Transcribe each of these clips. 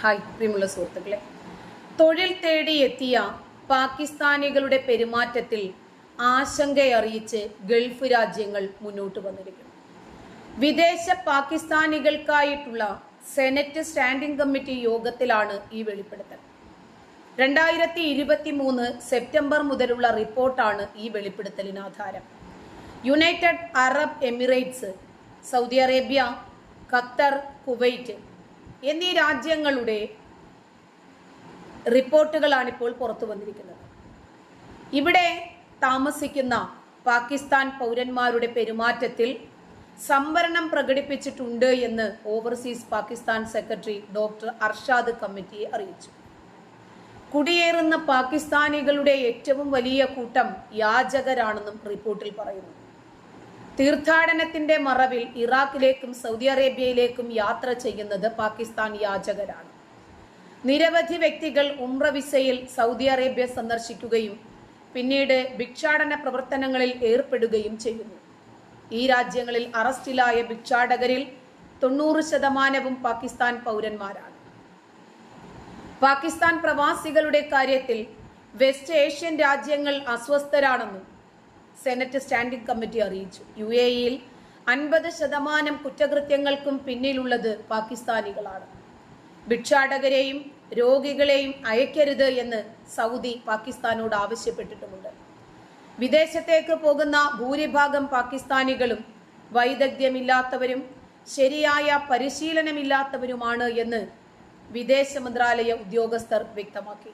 Hi പ്രിയമുള്ള സുഹൃത്തുക്കളെ. തൊഴിൽ തേടി എത്തിയ പാകിസ്ഥാനികളുടെ പെരുമാറ്റത്തിൽ ആശങ്കയറിയിച്ച് ഗൾഫ് രാജ്യങ്ങൾ മുന്നോട്ട് വന്നിരിക്കുന്നു. വിദേശ പാകിസ്ഥാനികൾക്കായിട്ടുള്ള സെനറ്റ് സ്റ്റാൻഡിംഗ് കമ്മിറ്റി യോഗത്തിലാണ് ഈ വെളിപ്പെടുത്തൽ. രണ്ടായിരത്തി ഇരുപത്തി മൂന്ന് സെപ്റ്റംബർ മുതലുള്ള റിപ്പോർട്ടാണ് ഈ വെളിപ്പെടുത്തലിന് ആധാരം. United Arab Emirates Saudi Arabia Qatar Kuwait എന്നീ രാജ്യങ്ങളുടെ റിപ്പോർട്ടുകളാണ് ഇപ്പോൾ പുറത്തു വന്നിരിക്കുന്നത്. ഇവിടെ താമസിക്കുന്ന പാകിസ്ഥാൻ പൗരന്മാരുടെ പെരുമാറ്റത്തിൽ സംവരണം പ്രകടിപ്പിച്ചിട്ടുണ്ട് എന്ന് overseas Pakistan secretary doctor Arshad കമ്മിറ്റിയെ അറിയിച്ചു. കുടിയേറുന്ന പാകിസ്ഥാനികളുടെ ഏറ്റവും വലിയ കൂട്ടം യാചകരാണെന്നും റിപ്പോർട്ടിൽ പറയുന്നു. തീർത്ഥാടനത്തിന്റെ മറവിൽ ഇറാഖിലേക്കും സൗദി അറേബ്യയിലേക്കും യാത്ര ചെയ്യുന്നത് പാകിസ്ഥാൻ യാചകരാണ്. നിരവധി വ്യക്തികൾ ഉംറ വിസയിൽ സൗദി അറേബ്യ സന്ദർശിക്കുകയും പിന്നീട് ഭിക്ഷാടന പ്രവർത്തനങ്ങളിൽ ഏർപ്പെടുകയും ചെയ്യുന്നു. ഈ രാജ്യങ്ങളിൽ അറസ്റ്റിലായ ഭിക്ഷാടകരിൽ തൊണ്ണൂറ് ശതമാനവും പാകിസ്ഥാൻ പൗരന്മാരാണ്. പാകിസ്ഥാൻ പ്രവാസികളുടെ കാര്യത്തിൽ വെസ്റ്റ് ഏഷ്യൻ രാജ്യങ്ങൾ അസ്വസ്ഥരാണെന്നും സെനറ്റ് സ്റ്റാൻഡിംഗ് കമ്മിറ്റി അറിയിച്ചു. യു എ ഇയിൽ അൻപത് ശതമാനം കുറ്റകൃത്യങ്ങൾക്കും പിന്നിലുള്ളത് പാകിസ്ഥാനികളാണ്. ഭിക്ഷാടകരെയും രോഗികളെയും അയക്കരുത് എന്ന് സൗദി പാകിസ്ഥാനോട് ആവശ്യപ്പെട്ടിട്ടുമുണ്ട്. വിദേശത്തേക്ക് പോകുന്ന ഭൂരിഭാഗം പാകിസ്ഥാനികളും വൈദഗ്ധ്യമില്ലാത്തവരും ശരിയായ പരിശീലനമില്ലാത്തവരുമാണ് എന്ന് വിദേശ മന്ത്രാലയ ഉദ്യോഗസ്ഥർ വ്യക്തമാക്കി.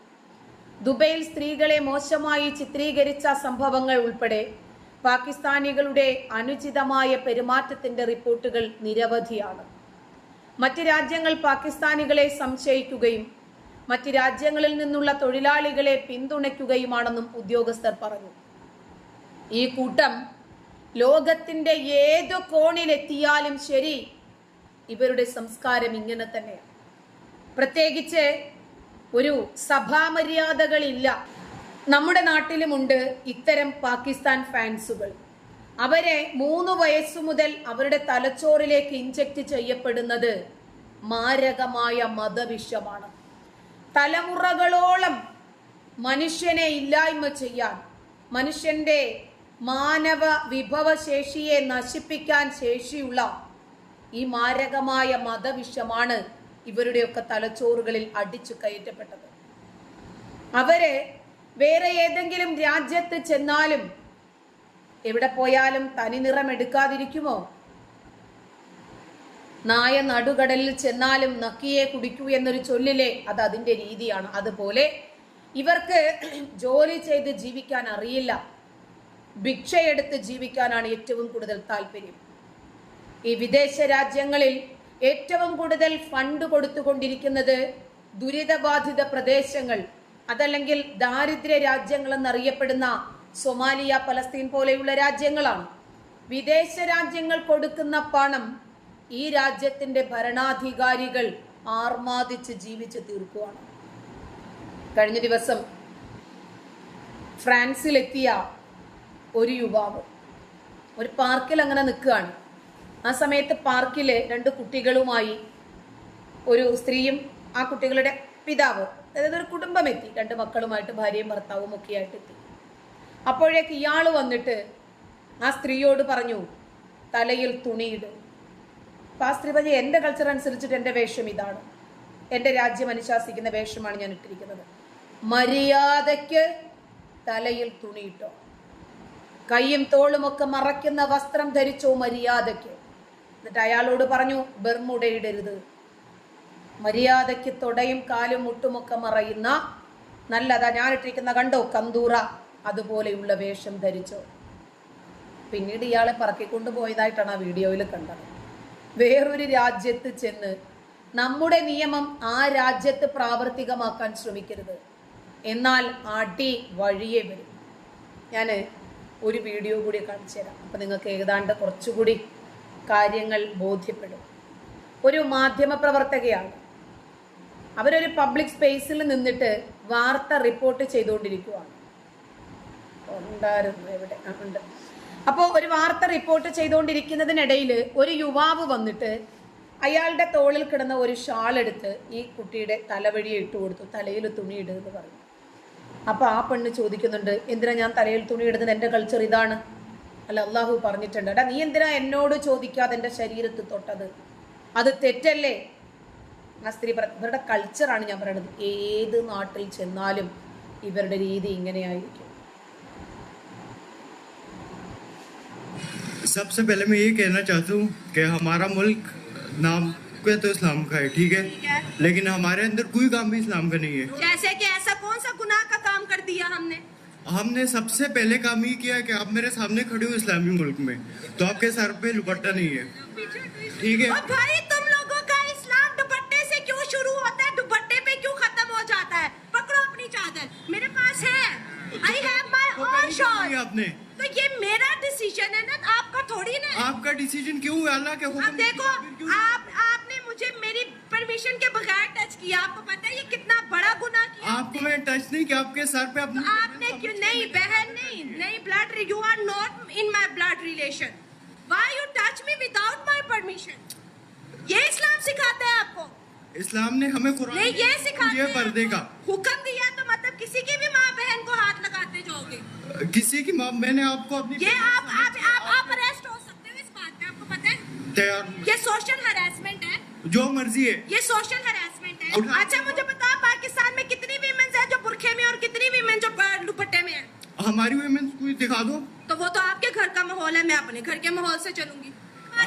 ദുബൈയിൽ സ്ത്രീകളെ മോശമായി ചിത്രീകരിച്ച സംഭവങ്ങൾ ഉൾപ്പെടെ പാകിസ്ഥാനികളുടെ അനുചിതമായ പെരുമാറ്റത്തിന്റെ റിപ്പോർട്ടുകൾ നിരവധിയാണ്. മറ്റ് രാജ്യങ്ങൾ പാകിസ്ഥാനികളെ സംശയിക്കുകയും മറ്റ് രാജ്യങ്ങളിൽ നിന്നുള്ള തൊഴിലാളികളെ പിന്തുണയ്ക്കുകയുമാണെന്നും ഉദ്യോഗസ്ഥർ പറഞ്ഞു. ഈ കൂട്ടം ലോകത്തിന്റെ ഏതു കോണിലെത്തിയാലും ശരി ഇവരുടെ സംസ്കാരം ഇങ്ങനെ തന്നെയാണ്. പ്രത്യേകിച്ച് ഒരു സഭാമര്യാദകളില്ല. നമ്മുടെ നാട്ടിലുമുണ്ട് ഇത്തരം പാകിസ്ഥാൻ ഫാൻസുകൾ. അവരെ മൂന്ന് വയസ്സു മുതൽ അവരുടെ തലച്ചോറിലേക്ക് ഇഞ്ചക്ട് ചെയ്യപ്പെടുന്നത് മാരകമായ മതവിഷമാണ്. തലമുറകളോളം മനുഷ്യനെ ഇല്ലായ്മ ചെയ്യാൻ മനുഷ്യന്റെ മാനവ വിഭവശേഷിയെ നശിപ്പിക്കാൻ ശേഷിയുള്ള ഈ മാരകമായ മതവിഷമാണ് ഇവരുടെയൊക്കെ തലച്ചോറുകളിൽ അടിച്ചു കയറ്റപ്പെട്ടത്. അവരെ വേറെ ഏതെങ്കിലും രാജ്യത്ത് ചെന്നാലും എവിടെ പോയാലും തനി നിറം എടുക്കാതിരിക്കുമോ? നായ നടുകടലിൽ ചെന്നാലും നക്കിയെ കുടിക്കൂ എന്നൊരു ചൊല്ലിലെ അത് അതിന്റെ രീതിയാണ്. അതുപോലെ ഇവർക്ക് ജോലി ചെയ്ത് ജീവിക്കാൻ അറിയില്ല. ഭിക്ഷയെടുത്ത് ജീവിക്കാനാണ് ഏറ്റവും കൂടുതൽ താല്പര്യം. ഈ വിദേശ രാജ്യങ്ങളിൽ ഏറ്റവും കൂടുതൽ ഫണ്ട് കൊടുത്തുകൊണ്ടിരിക്കുന്നത് ദുരിതബാധിത പ്രദേശങ്ങൾ അതല്ലെങ്കിൽ ദാരിദ്ര്യ രാജ്യങ്ങൾ എന്നറിയപ്പെടുന്ന സൊമാലിയ പലസ്തീൻ പോലെയുള്ള രാജ്യങ്ങളാണ്. വിദേശ രാജ്യങ്ങൾ കൊടുക്കുന്ന പണം ഈ രാജ്യത്തിന്റെ ഭരണാധികാരികൾ ആർമാദിച്ച് ജീവിച്ച് തീർക്കുകയാണ് കഴിഞ്ഞ ദിവസം ഫ്രാൻസിലെത്തിയ ഒരു യുവാവ് ഒരു പാർക്കിൽ അങ്ങനെ നിൽക്കുകയാണ്. ആ സമയത്ത് പാർക്കിലെ രണ്ട് കുട്ടികളുമായി ഒരു സ്ത്രീയും ആ കുട്ടികളുടെ പിതാവ് അതായത് ഒരു കുടുംബം എത്തി രണ്ട് മക്കളുമായിട്ട് ഭാര്യയും ഭർത്താവും ഒക്കെ ആയിട്ട് എത്തി. അപ്പോഴേക്ക് ഇയാൾ വന്നിട്ട് ആ സ്ത്രീയോട് പറഞ്ഞു തലയിൽ തുണിയിട്. അപ്പം ആ സ്ത്രീ പറഞ്ഞു എന്റെ കൾച്ചർ അനുസരിച്ചിട്ട് എന്റെ വേഷം ഇതാണ്. എന്റെ രാജ്യം അനുശാസിക്കുന്ന വേഷമാണ് ഞാൻ ഇട്ടിരിക്കുന്നത്. മര്യാദയ്ക്ക് തലയിൽ തുണിയിട്ടോ കൈയും തോളുമൊക്കെ മറയ്ക്കുന്ന വസ്ത്രം ധരിച്ചോ മര്യാദയ്ക്ക്. എന്നിട്ട് അയാളോട് പറഞ്ഞു ബെർമുടയിടരുത് മര്യാദയ്ക്ക് തൊടയും കാലും മുട്ടുമൊക്കെ മറയുന്ന നല്ലതാ ഞാനിട്ടിരിക്കുന്ന കണ്ടോ കന്തൂറ? അതുപോലെയുള്ള വേഷം ധരിച്ചോ. പിന്നീട് ഇയാളെ പറക്കിക്കൊണ്ട് പോയതായിട്ടാണ് ആ വീഡിയോയിൽ കണ്ടത്. വേറൊരു രാജ്യത്ത് ചെന്ന് നമ്മുടെ നിയമം ആ രാജ്യത്ത് പ്രാവർത്തികമാക്കാൻ ശ്രമിക്കരുത്. എന്നാൽ അടി വഴിയെ വരും. ഞാൻ ഒരു വീഡിയോ കൂടി കാണിച്ചു തരാം അപ്പം നിങ്ങൾക്ക് ഏതാണ്ട് കുറച്ചുകൂടി കാര്യങ്ങൾ ബോധ്യപ്പെടും. ഒരു മാധ്യമപ്രവർത്തകയാണ്. അവരൊരു പബ്ലിക് സ്പേസിൽ നിന്നിട്ട് വാർത്ത റിപ്പോർട്ട് ചെയ്തുകൊണ്ടിരിക്കുകയാണ് ഉണ്ടായിരുന്നു എവിടെ? ഉണ്ട്. അപ്പോൾ ഒരു വാർത്ത റിപ്പോർട്ട് ചെയ്തുകൊണ്ടിരിക്കുന്നതിനിടയിൽ ഒരു യുവാവ് വന്നിട്ട് അയാളുടെ തോളിൽ കിടന്ന ഒരു ഷാൾ എടുത്ത് ഈ കുട്ടിയുടെ തലവഴി ഇട്ട് കൊടുത്തു. തലയിൽ തുണി ഇടുക എന്ന് പറഞ്ഞു. അപ്പോൾ ആ പെണ്ണ് ചോദിക്കുന്നുണ്ട് എന്തിനാ ഞാൻ തലയിൽ തുണി ഇടുന്നത്? എന്റെ കൾച്ചർ ഇതാണ്. അല്ല അള്ളാഹു പറഞ്ഞിട്ടുണ്ട് എടാ നീ എന്തിനാ എന്നോട് ചോദിക്കാതെ എൻ്റെ ശരീരത്തിൽ തൊട്ടത് അത് തെറ്റല്ലേ ആ സ്ത്രീ പറ ഇവരുടെ കൾച്ചറാണ് ഞാൻ പറയുന്നത് ഏത് നാട്ടിൽ ചെന്നാലും ഇവരുടെ രീതി ഇങ്ങനെയായിരിക്കും सबसे पहले मैं ये कहना चाहता हूँ कि हमारा मुल्क नाम के तो इस्लाम का है ठीक है ठीक है लेकिन हमारे अंदर कोई काम भी इस्लाम का नहीं है जैसे कि ऐसा कौन सा गुनाह का काम कर दिया हमने हमने सबसे पहले काम ये किया है कि आप मेरे सामने खड़े हो इस्लामी मुल्क में तो आपके सर पे दुपट्टा नहीं है। ठीक है? और भाई तुम लोगों का इस्लाम दुपट्टे से क्यों शुरू होता है? दुपट्टे पे क्यों खत्म हो जाता है? पकड़ो अपनी चादर। मेरे पास है। I have my own shawl आपने? तो ये मेरा डिसीज़न है ना आपका थोड़ी ना आपका डिसीज़न क्यों है अल्लाह के हुक्म देखो आप परमिशन के बगैर टच किया आपको पता है ये कितना बड़ा गुनाह किया आपको मैंने टच नहीं किया आपके सर पे अपने आपने क्यों नहीं बहन नहीं नहीं blood you are not in my blood relation why you touch me without my permission ये इस्लाम सिखाता है आपको। इस्लाम ने हमें कुरान नहीं ये सिखाते ये पर्दे का। हुक्म दिया तो मतलब किसी की भी माँ बहन को हाथ लगाते जाओगे। किसी की माँ मैंने आपको अपनी ये आप आप आप अरेस्ट हो सकते हो इस बात पे आपको पता है? ये सोशल हरासमेंट जो मर्ज़ी है। ये सोशल हरासमेंट है। अच्छा मुझे बताओ पाकिस्तान में कितनी वीमेंस है जो बुरखे में और कितनी वीमेन जो दुपट्टे में है? हमारी वुमेन्स कोई दिखा दो। तो वो तो आपके घर का माहौल है मैं अपने घर के माहौल से चलूँगी।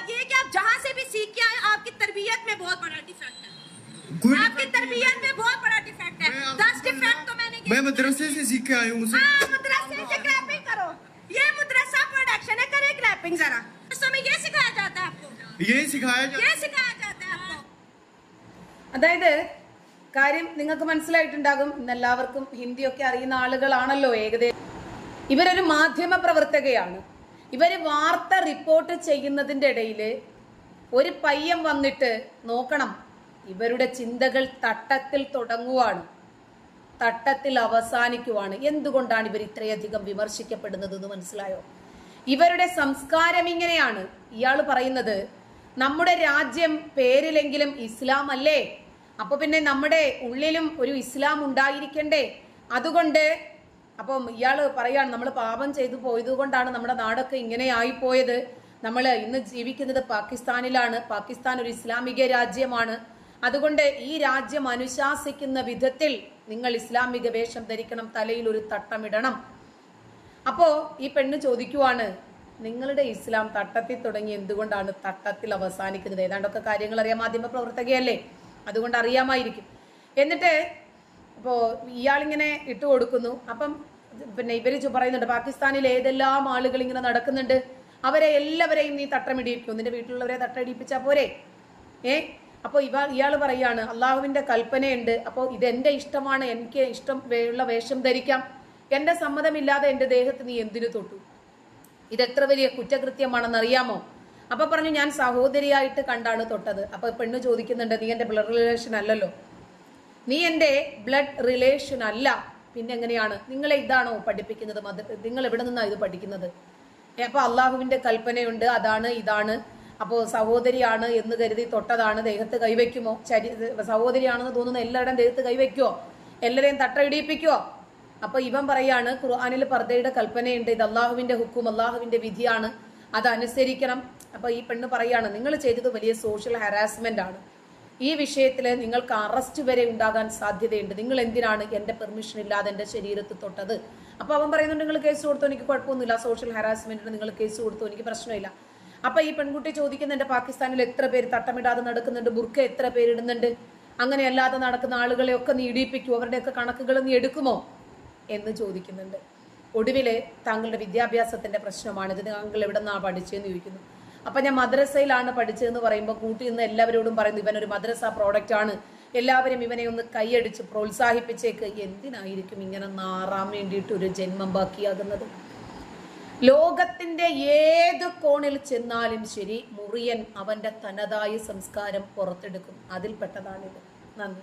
ये है कि आप जहाँ से भी सीख के आए आपकी तरबियत में बहुत बड़ा डिफेक्ट है। आपकी तरबियत में बहुत बड़ा डिफेक्ट है। दस डिफेक्ट तो मैंने मैं मदरसे से सीख के आया हूँ हाँ मदरसे से क्लैपिंग करो। ये मदरसा प्रोडक्शन है करे क्लैपिंग जरा। में ये सिखाया जाता है आपको? यही सिखाया जाता ये അതായത് കാര്യം നിങ്ങൾക്ക് മനസ്സിലായിട്ടുണ്ടാകും ഇന്നെല്ലാവർക്കും ഹിന്ദിയൊക്കെ അറിയുന്ന ആളുകളാണല്ലോ ഏകദേശം ഇവരൊരു മാധ്യമ പ്രവർത്തകയാണ് ഇവർ വാർത്ത റിപ്പോർട്ട് ചെയ്യുന്നതിന്റെ ഇടയിൽ ഒരു പയ്യൻ വന്നിട്ട് നോക്കണം ഇവരുടെ ചിന്തകൾ തട്ടത്തിൽ തുടങ്ങുവാണ് തട്ടത്തിൽ അവസാനിക്കുവാണ്. എന്തുകൊണ്ടാണ് ഇവർ ഇത്രയധികം വിമർശിക്കപ്പെടുന്നത് എന്ന് മനസ്സിലായോ? ഇവരുടെ സംസ്കാരം ഇങ്ങനെയാണ്. ഇയാൾ പറയുന്നത് നമ്മുടെ രാജ്യം പേരിലെങ്കിലും ഇസ്ലാം അല്ലേ? അപ്പൊ പിന്നെ നമ്മുടെ ഉള്ളിലും ഒരു ഇസ്ലാം ഉണ്ടായിരിക്കണ്ടേ? അതുകൊണ്ട് അപ്പം ഇയാൾ പറയുകയാണ് നമ്മൾ പാപം ചെയ്തു പോയതുകൊണ്ടാണ് നമ്മുടെ നാടൊക്കെ ഇങ്ങനെ ആയിപ്പോയത്. നമ്മൾ ഇന്ന് ജീവിക്കുന്നത് പാകിസ്ഥാനിലാണ്. പാകിസ്ഥാൻ ഒരു ഇസ്ലാമിക രാജ്യമാണ്. അതുകൊണ്ട് ഈ രാജ്യം അനുശാസിക്കുന്ന വിധത്തിൽ നിങ്ങൾ ഇസ്ലാമിക വേഷം ധരിക്കണം തലയിൽ ഒരു തട്ടമിടണം അപ്പോൾ ഈ പെണ്ണ് ചോദിക്കുവാണ് നിങ്ങളുടെ ഇസ്ലാം തട്ടത്തിൽ തുടങ്ങി എന്തുകൊണ്ടാണ് തട്ടത്തിൽ അവസാനിക്കുന്നത്? ഏതാണ്ടൊക്കെ കാര്യങ്ങൾ അറിയാം. മാധ്യമ പ്രവർത്തകയല്ലേ അതുകൊണ്ട് അറിയാമായിരിക്കും എന്നിട്ട് ഇപ്പോൾ ഇയാളിങ്ങനെ ഇട്ട് കൊടുക്കുന്നു. അപ്പം പിന്നെ ഇവർ പറയുന്നുണ്ട് പാകിസ്ഥാനിൽ ഏതെല്ലാം ആളുകൾ ഇങ്ങനെ നടക്കുന്നുണ്ട്? അവരെ എല്ലാവരെയും നീ തട്ടമിടിയിപ്പിക്കും. നിന്റെ വീട്ടിലുള്ളവരെ തട്ടമിടിപ്പിച്ചാ പോരെ? ഏ? അപ്പോൾ ഇവ ഇയാൾ പറയാണ് അള്ളാഹുവിന്റെ കൽപ്പനയുണ്ട്. അപ്പോൾ ഇതെന്റെ ഇഷ്ടമാണ്. എനിക്ക് ഇഷ്ടം ഉള്ള വേഷം ധരിക്കാം. എന്റെ സമ്മതമില്ലാതെ എന്റെ ദേഹത്ത് നീ എന്തിനു തൊട്ടു? ഇതെത്ര വലിയ കുറ്റകൃത്യമാണെന്ന് അറിയാമോ അപ്പൊ പറഞ്ഞു ഞാൻ സഹോദരിയായിട്ട് കണ്ടാണ് തൊട്ടത്. അപ്പൊ പെണ്ണ് ചോദിക്കുന്നുണ്ട് നീ എന്റെ ബ്ലഡ് റിലേഷൻ അല്ലല്ലോ? നീ എന്റെ ബ്ലഡ് റിലേഷൻ അല്ല. പിന്നെ എങ്ങനെയാണ്? നിങ്ങളെ ഇതാണോ പഠിപ്പിക്കുന്നത്? മത നിങ്ങൾ എവിടെ നിന്നാണ് ഇത് പഠിക്കുന്നത്? അപ്പോൾ അപ്പൊ അള്ളാഹുവിന്റെ കൽപ്പനയുണ്ട്. അതാണ് ഇതാണ്. അപ്പോൾ സഹോദരിയാണ് എന്ന് കരുതി തൊട്ടതാണ്. ദേഹത്ത് കൈവയ്ക്കുമോ? ചരി സഹോദരിയാണെന്ന് തോന്നുന്ന എല്ലാവരുടെയും ദേഹത്ത് കൈവയ്ക്കുമോ എല്ലാവരെയും തട്ടയിടിപ്പിക്കുമോ അപ്പൊ ഇവൻ പറയാണ് ഖുർആാനിൽ പർദ്ദയുടെ കൽപ്പനയുണ്ട്. ഇത് അള്ളാഹുവിന്റെ ഹുക്കും അള്ളാഹുവിന്റെ വിധിയാണ്. അത് അനുസരിക്കണം അപ്പൊ ഈ പെണ്ണ് പറയുകയാണ് നിങ്ങൾ ചെയ്തത് വലിയ സോഷ്യൽ ഹരാസ്മെന്റ് ആണ്. ഈ വിഷയത്തിൽ നിങ്ങൾക്ക് അറസ്റ്റ് വരെ ഉണ്ടാകാൻ സാധ്യതയുണ്ട്. നിങ്ങൾ എന്തിനാണ് എന്റെ പെർമിഷൻ ഇല്ലാതെ എന്റെ ശരീരത്തിൽ തൊട്ടത്? അപ്പോൾ അവൻ പറയുന്നുണ്ട് നിങ്ങൾ കേസ് കൊടുത്തോ? എനിക്ക് കുഴപ്പമൊന്നുമില്ല. സോഷ്യൽ ഹരാസ്മെന്റിന് നിങ്ങൾ കേസ് കൊടുത്തോ? എനിക്ക് പ്രശ്നമില്ല. അപ്പോൾ ഈ പെൺകുട്ടി ചോദിക്കുന്നുണ്ട് പാകിസ്ഥാനിൽ എത്ര പേര് തട്ടമിടാതെ നടക്കുന്നുണ്ട്? ബുർക്ക എത്ര പേരിടുന്നുണ്ട് അങ്ങനെ അല്ലാതെ നടക്കുന്ന ആളുകളെയൊക്കെ നീ ഇടിയിപ്പിക്കുമോ അവരുടെയൊക്കെ കണക്കുകൾ നീ എടുക്കുമോ? എന്ന് ചോദിക്കുന്നുണ്ട്. ഒടുവിൽ താങ്കളുടെ വിദ്യാഭ്യാസത്തിന്റെ പ്രശ്നമാണ് ഇത് താങ്കൾ എവിടെ നിന്നാണ് പഠിച്ചതെന്ന് ചോദിക്കുന്നു. അപ്പൊ ഞാൻ മദ്രസയിലാണ് പഠിച്ചതെന്ന് പറയുമ്പോൾ കൂട്ടി നിന്ന് എല്ലാവരോടും പറയുന്നു ഇവനൊരു മദ്രസ പ്രോഡക്റ്റ് ആണ്. എല്ലാവരും ഇവനെ ഒന്ന് കൈയടിച്ച് പ്രോത്സാഹിപ്പിച്ചേക്ക്. എന്തിനായിരിക്കും ഇങ്ങനെ നാറാൻ വേണ്ടിയിട്ട് ഒരു ജന്മം ബാക്കിയാകുന്നത്? ലോകത്തിന്റെ ഏത് കോണിൽ ചെന്നാലും ശരി മുറിയൻ അവന്റെ തനതായ സംസ്കാരം പുറത്തെടുക്കും. അതിൽപ്പെട്ടതാണിത്. നന്ദി.